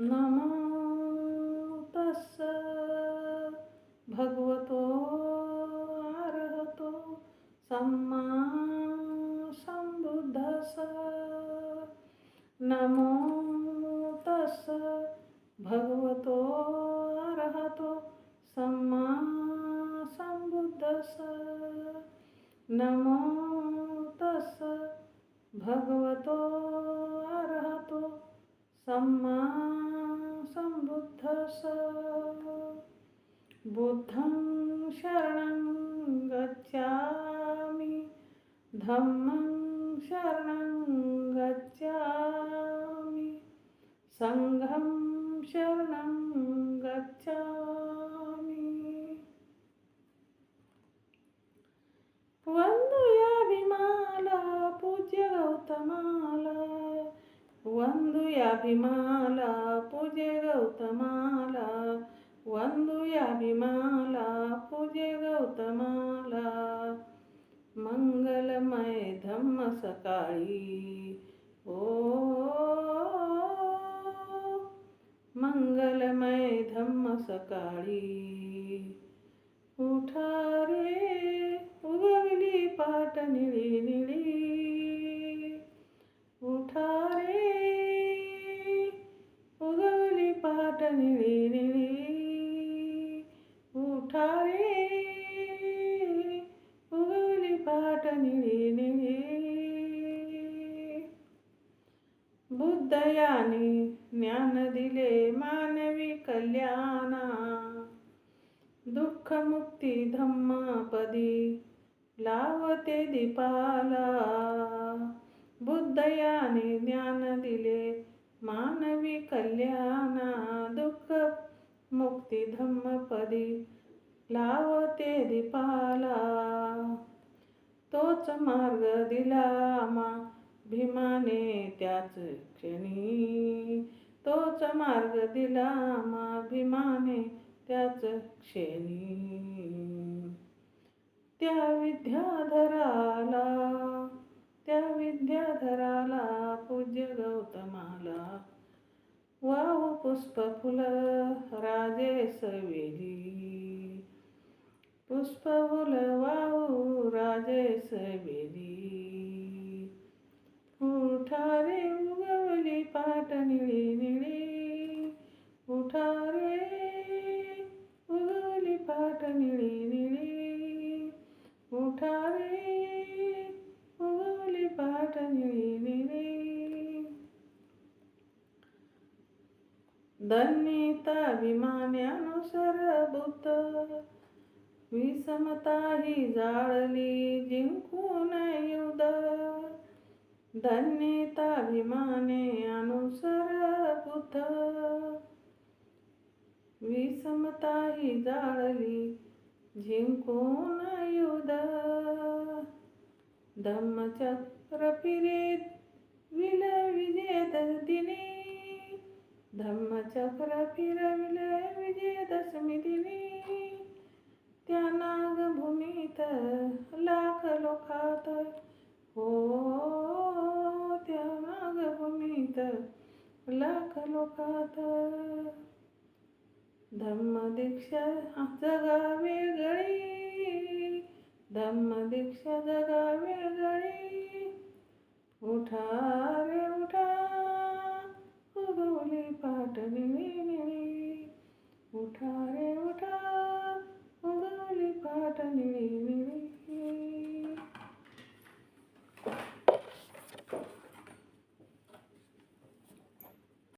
नमो तस्स भगवतो अर्हतो सम्मा संबुद्धस नमो तस्स भगवतो अर्हतो सम्मा संबुद्धस नमो तस भगवतो अर्हतो सम्मा बुद्धं शरणं गच्छामि धम्मं शरणं गच्छामि सङ्घं शरणं गच्छामि वन्दु या विमाला पूज्य गौतमाला वन्दु या विमाला पूज्य गौतमा విమాల పూజ గౌతమాలా మంగళమయ ధమ్మ సకాయి ఓ మంగళమయ ధమ్మ సకాళి ఉఠారే ಉಗವಿಲಿ ಪಾಟ ನಿಳಿ ನಿಳಿ उठा रे उगवली पाट निळी निळी. बुद्धयाने ज्ञान दिले मानवी कल्याणा. दुःखमुक्ती धम्मापदी लावते दीपाला. बुद्धयाने ज्ञान दिले मानवी कल्याणा. दुःख मुक्ती धम्मपदी लावते दीपाला. तोच मार्ग दिला मा भीमाने त्याच क्षणी. तोच मार्ग दिला मा भीमाने त्याच क्षणी. त्या विद्याधराला त्या विद्याधराला पूज्य गौतमाला. वाहू पुष्प फुल राजे वेली. पुष्पफुल वाहू राजेश बेरी उठारे उगवली पाट निळी. निळी उठारे उगवली पाट निळी. निळी उठारे उगवली पाट निळी. निळी धन्यता विमान्यानुसार बुद्ध विषमता ही जाळली जिंकून युद्ध धन्यताभिमाने अनुसर बुद्ध विषमता ही जाळली जिंकून युद्ध धम्मचक्र फिरेत विल विजेत दिने धम्मचक्र फिर लाख लोकात. धम्मदीक्षा जगा वेगळी. धम्मदीक्षा जगा वेगळी. उठा उठा